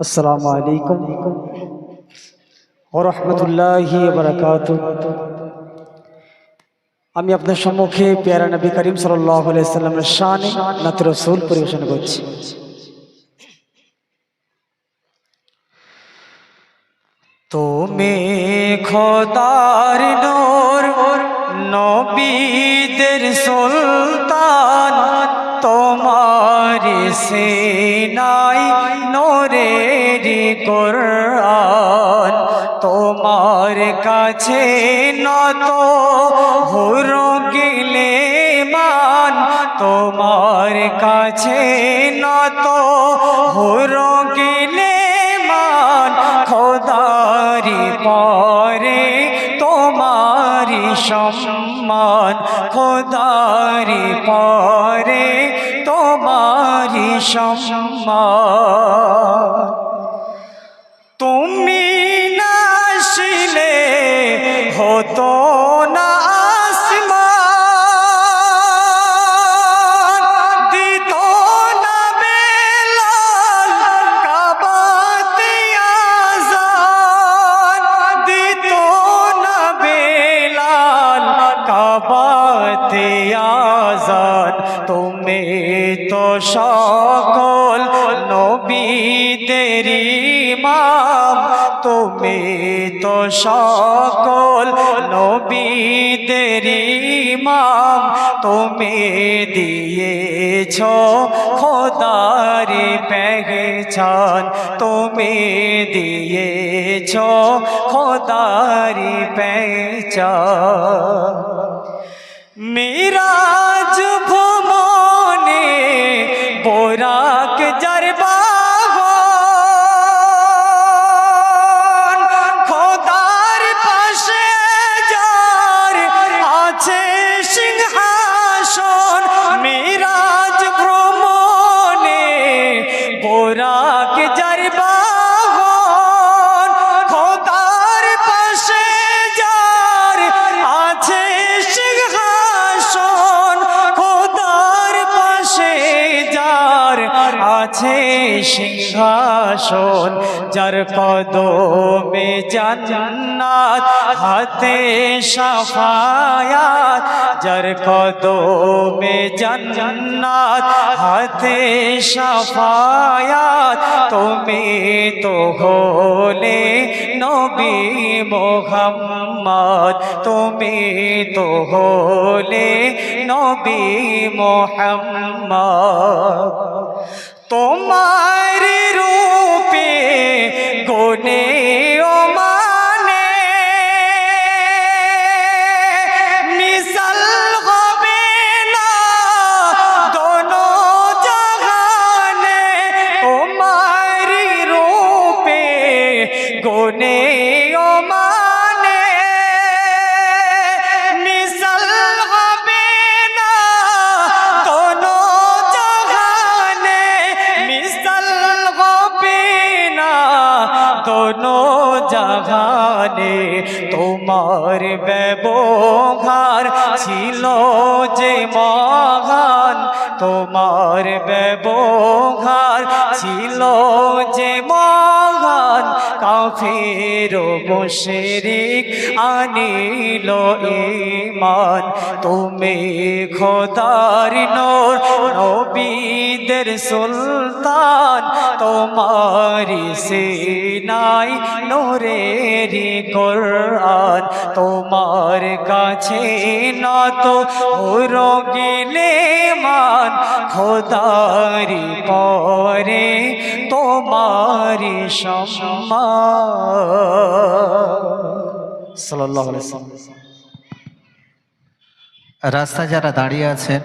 আসসালামু আলাইকুম ওরহমতুল্লাহি বারাকাত আমি আপনার সম্মুখে পেয়ারা নবী করিম সাল্লামের শানে নাত রসুল পরিবেশন করছি। তুমি খোদার নূর, নবীদের সুলতান, তোমার সেনাই নোরেরি কোরআন। তোমার কাছে নত হুর গিলে মান। তোমার কাছে নত হুর গিলে মান। খোদারি পরে তোমারি সম্মান। খোদারি পরে তোমারি সম্মান। দিত না বেলাল কাবাতে আজান তুমি তো সকল নবীদের ইমাম, তুমি তো সকল নবীদের ইমাম। তুমি দিয়েছ খোদারি পেহচান তুমি দিয়েছ খোদারি পেহচান মিরাজ আছে সিংহাসন, যার কদমে জান্নাত, হাতে সাফায়াত, যার কদমে জান্নাত, হাতে সাফায়াত। তুমি তো হলে নবী মোহাম্মদ, তুমি তো হলে নবী মোহাম্মদ। তোমার রূপে গনে ও মানে। মিসাল হবে না দোনো রূপে গনে ও মানে। তোমার ব্যবহার ছিল যে মহান তোমার ব্যবহার ছিল যে মহান। কাফের মুশরিক আনিল ইমান তুমি খোদার নূর, নবীদের সুলতান। তোমারি সেনাই নোরেরি কোরআন। তোমার কাছে নত গিলে মান খোদারি পরে তোমারি সম্মান। ওয়াসাল্লাম। রাস্তায় যারা দাঁড়িয়ে আছেন